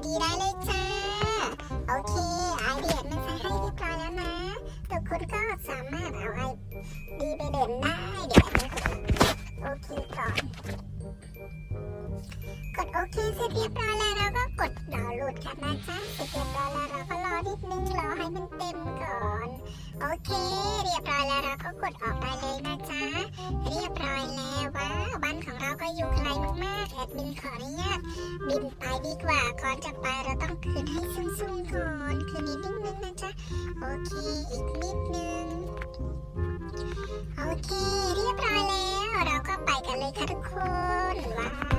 ID ได้เลยจ้า โอเคไอเดียมันใส่ให้เรียบร้อยแล้วนะทุกคนก็สามารถเอาไอดีไปเด่นได้เดี๋ยว โอเค เรียบร้อยแล้วเราก็กดออกได้เลยนะจ๊ะ เรียบร้อยแล้วว้าวบ้านของเราก็อยู่ไกลมากๆแอดมินขออนุญาตบินไปดีกว่าก่อนจะไปเราต้องคืนให้ซุ่มๆก่อนคืนนิดนึงนะจ๊ะโอเคอีกนิดนึงโอเค เรียบร้อยแล้ว เราก็ไปกันเลยค่ะทุกคนว้าว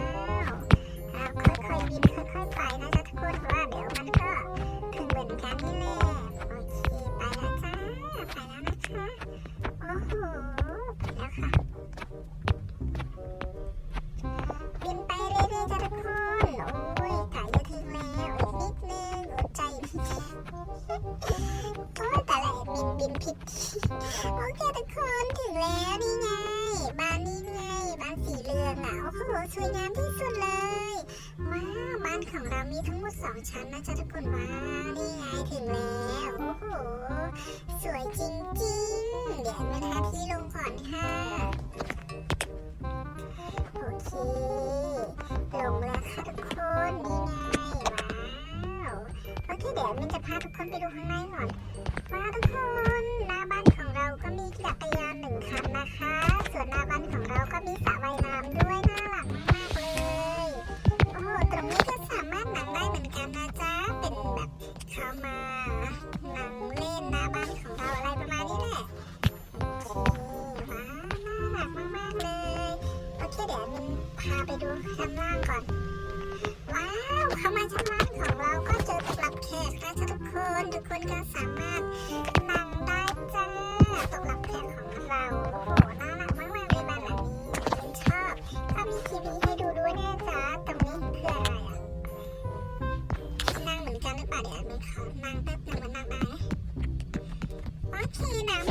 ดินบินผิดโอเคทุกคนถึงแล้วนี่ไง บ้านนี้ไง บ้านสีเหลืองอะ โอ้โหสวยงามที่สุดเลย ว้าว บ้านของเรามีทั้งหมดสองชั้นนะจ๊ะทุกคนว้าว นี่ไงถึงแล้ว โอ้โห สวยจริงๆ เดี๋ยวมาหาที่ลงก่อนค่ะ โอเค ลงแล้วค่ะทุกคน นี่ไง ว้าว โอเคเดี๋ยวมินจะพาทุกคนไปดูข้างในก่อน ชั้นล่างก่อน ว้าวเข้ามาชั้นล่างของเราก็เจอตลับแขกนะทุกคน ทุกคนก็สามารถนั่งได้จ้าตลับแขกของเราโอ้โหน่ารักมากๆเลยบ้านหลังนี้มินชอบก็มีทีวีให้ดูด้วยนะจ๊ะตรงนี้คืออะไรอะนั่งเหมือนกันหรือเปล่าเดี๋ยวมินขอนั่งแป๊บนึงมันนั่งได้โอเคนะ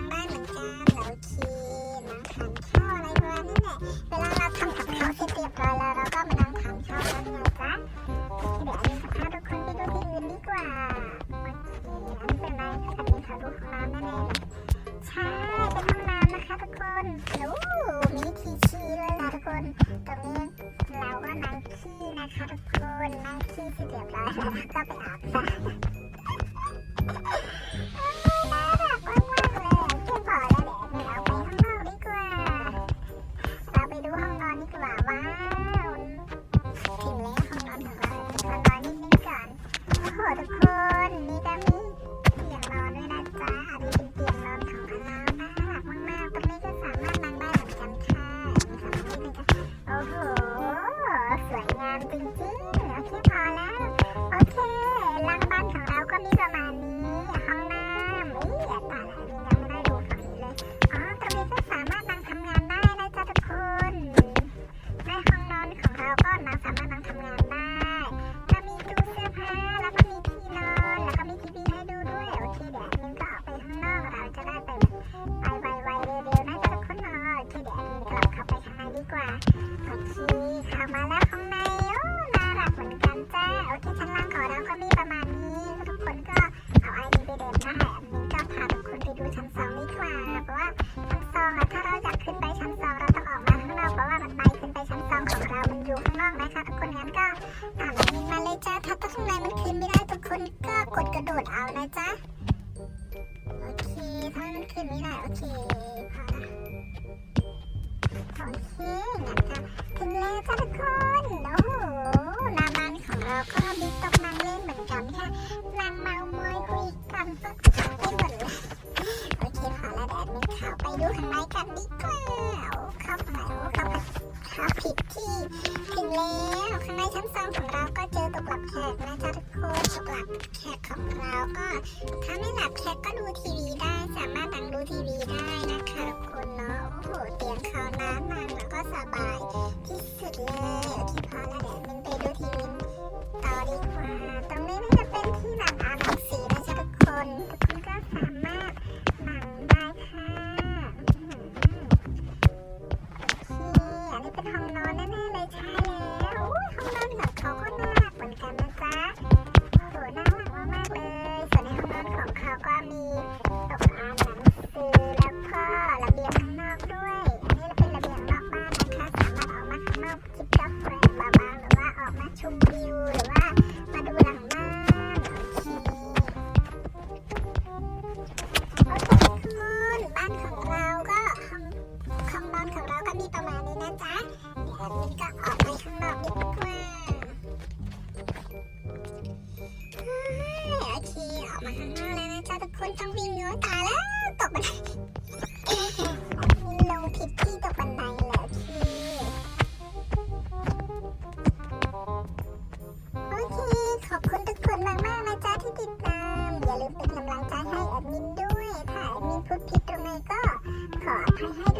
จ๊ะ โอเคถ้ามันขึ้นไม่ได้ โอเคพอละโอเคงั้นก็ถึงแล้วจ้าทุกคน โอ้โหหน้าบ้านของเราก็มีโต๊ะนั่งเล่นเหมือนกันค่ะนั่งเมามอยคุยกันสักพักไปหมดเลยโอเคพอแล้วแดดมินเข้าไปดูข้างในกันดีกว่าโอ้เข้าข้างในโอ้เข้าไปเข้าผิดที่ ถึงแล้ว ข้างในชั้นสองของเราก็เจอตกหลับแขกนะ ก็ถ้าไม่หลับแคทก็ดูทีวีได้ สามารถนั่งดูทีวีได้นะคะทุกคนเนาะโอ้โหเตียงเขาน้ำมันแล้วก็สบายที่สุดเลยโอเคพอแล้วเดี๋ยวมันไปดูทีวีต่อดีกว่าต้อง เราก็มีตกอ่านหนังสือแล้วก็ระเบียงข้างนอกด้วย อันนี้เป็นระเบียงนอกบ้านนะคะ สามารถออกมาข้างนอกจิบกาแฟบาๆหรือว่าออกมาชมวิว อกแล้วนะจ๊ะทุกคนต้องวิ่งโน้ตายแล้วตกบันไดลงผิดที่ตกบันไดแล้วทีโอเคขอบคุณทุกคนมากๆนะจ๊ะที่ติดตาม อย่าลืมเป็นกำลังใจให้แอดมินด้วย ถ้าแอดมินพูดผิดตรงไหนก็ขออภัยให้